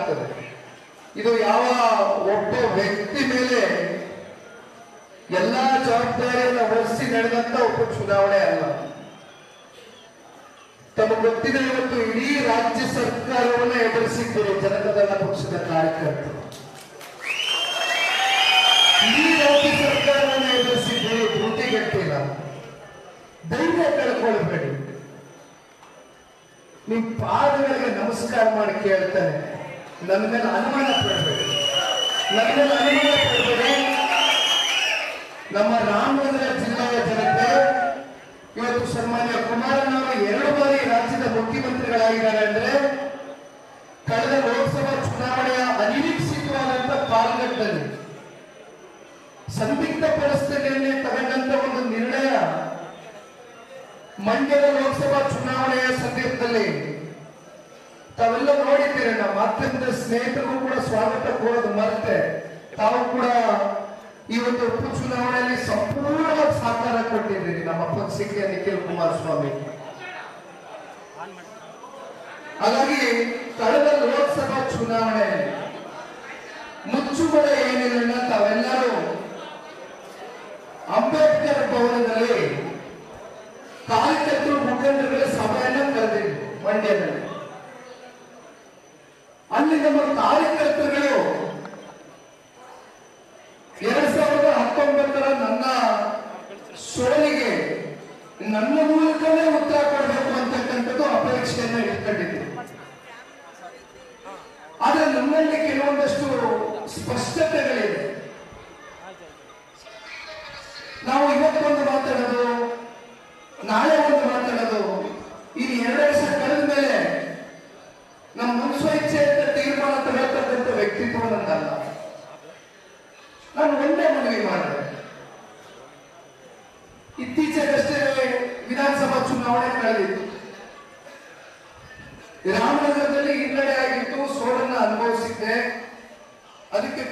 ಆಗ್ತದೆ. ಇದು ಯಾವ ಒಬ್ಬ ವ್ಯಕ್ತಿ ಮೇಲೆ ಎಲ್ಲಾ ಜವಾಬ್ದಾರಿಯನ್ನು ವಹಿಸಿ ನಡೆದಂತ ಉಪಚುನಾವಣೆ ಅಲ್ಲ. ತಮ್ಮ ಗೊತ್ತಿದೆ ಇವತ್ತು ಇಡೀ ರಾಜ್ಯ ಸರ್ಕಾರವನ್ನು ಎದುರಿಸಿದ್ದೀರಿ ಜನತಾದಳ ಪಕ್ಷದ ಕಾರ್ಯಕರ್ತರು. ಇಡೀ ರಾಜ್ಯ ಸರ್ಕಾರವನ್ನು ಎದುರಿಸಿದ್ದೀರಿ ಧೃತಿಗಟ್ಟಿಲ್ಲ ಧೈರ್ಯ ಕಳ್ಕೊಳ್ಬೇಡಿ. ನಿಮ್ ಪಾದಗಳಿಗೆ ನಮಸ್ಕಾರ ಮಾಡಿ ಕೇಳ್ತಾನೆ. ನನ್ನ ಮೇಲೆ ಅನುಮಾನ ಪಡಬೇಡಿ ನನ್ನ ಮೇಲೆ ಅನುಮಾನ ನಮ್ಮ ರಾಮನಗರ ಜಿಲ್ಲೆಯ ಜನತೆ ಇವತ್ತು ಸನ್ಮಾನ್ಯ ಕುಮಾರನವರು ಎರಡು ಬಾರಿ ರಾಜ್ಯದ ಮುಖ್ಯಮಂತ್ರಿಗಳಾಗಿದ್ದಾರೆ ಅಂದ್ರೆ ಕಳೆದ ಲೋಕಸಭಾ ಚುನಾವಣೆಯ ಅನಿರೀಕ್ಷಿತವಾದಂತ ಪಾಲ್ಗಟ್ಟಲ್ಲಿ ಸಂದಿಗ್ಧ ಪರಿಸ್ಥಿತಿಯಲ್ಲಿ ತಗೊಂಡಂತ ಒಂದು ನಿರ್ಣಯ ಮಂಡ್ಯದ ಲೋಕಸಭಾ ಚುನಾವಣೆಯ ಸಂದರ್ಭದಲ್ಲಿ ತಾವೆಲ್ಲ ನೋಡಿದ್ದೀರಿ ನಮ್ಮ ಅತ್ಯಂತ ಸ್ನೇಹಿತರಿಗೂ ಕೂಡ ಸ್ವಾಗತ ಕೋರೋದು ಮರೆತೆ. ತಾವು ಕೂಡ ಈ ಒಂದು ಉಪಚುನಾವಣೆಯಲ್ಲಿ ಸಂಪೂರ್ಣ ಸಹಕಾರ ಕೊಟ್ಟಿದ್ದೀರಿ ನಮ್ಮ ಪಕ್ಷಕ್ಕೆ ನಿಖಿಲ್ ಕುಮಾರಸ್ವಾಮಿ. ಹಾಗಾಗಿ ಕಳೆದ ಲೋಕಸಭಾ ಚುನಾವಣೆಯಲ್ಲಿ ಮುಚ್ಚುಮರೆ ಏನಿಲ್ಲ ತಾವೆಲ್ಲರೂ ಅಂಬೇಡ್ಕರ್ ಭವನದಲ್ಲಿ ಕಾರ್ಯಕರ್ತರು ಮುಖಂಡರುಗಳ ಸಭೆಯನ್ನು ಕರೆದಿದ್ವಿ ಮಂಡ್ಯದಲ್ಲಿ. ಅಲ್ಲಿ ನಮ್ಮ ಕಾರ್ಯಕರ್ತರುಗಳು ಎರಡ್ ಸಾವಿರದ ಹತ್ತೊಂಬತ್ತರ ನನ್ನ ಸೋಲಿಗೆ ನನ್ನ ಮೂಲಕವೇ ಉತ್ತರ ಕೊಡಬೇಕು ಅಂತಕ್ಕಂಥದ್ದು ಅಪೇಕ್ಷೆಯನ್ನು ಇಟ್ಕೊಂಡಿದ್ದೆ. ಆದ್ರೆ ನಮ್ಮಲ್ಲಿ ಕೆಲವೊಂದಷ್ಟು ಸ್ಪಷ್ಟತೆಗಳಿದೆ ಒಂದೇ ಮನವಿ ಮಾಡಿದೆ. ಇತ್ತೀಚೆಗಷ್ಟೇ ವಿಧಾನಸಭಾ ಚುನಾವಣೆ ಕಳೆದಿತ್ತು. ರಾಮನಗರದಲ್ಲಿ ಹಿನ್ನಡೆ ಆಗಿತ್ತು ಸೋಲನ್ನ ಅನುಭವಿಸಿದ್ದೆ. ಅದಕ್ಕೆ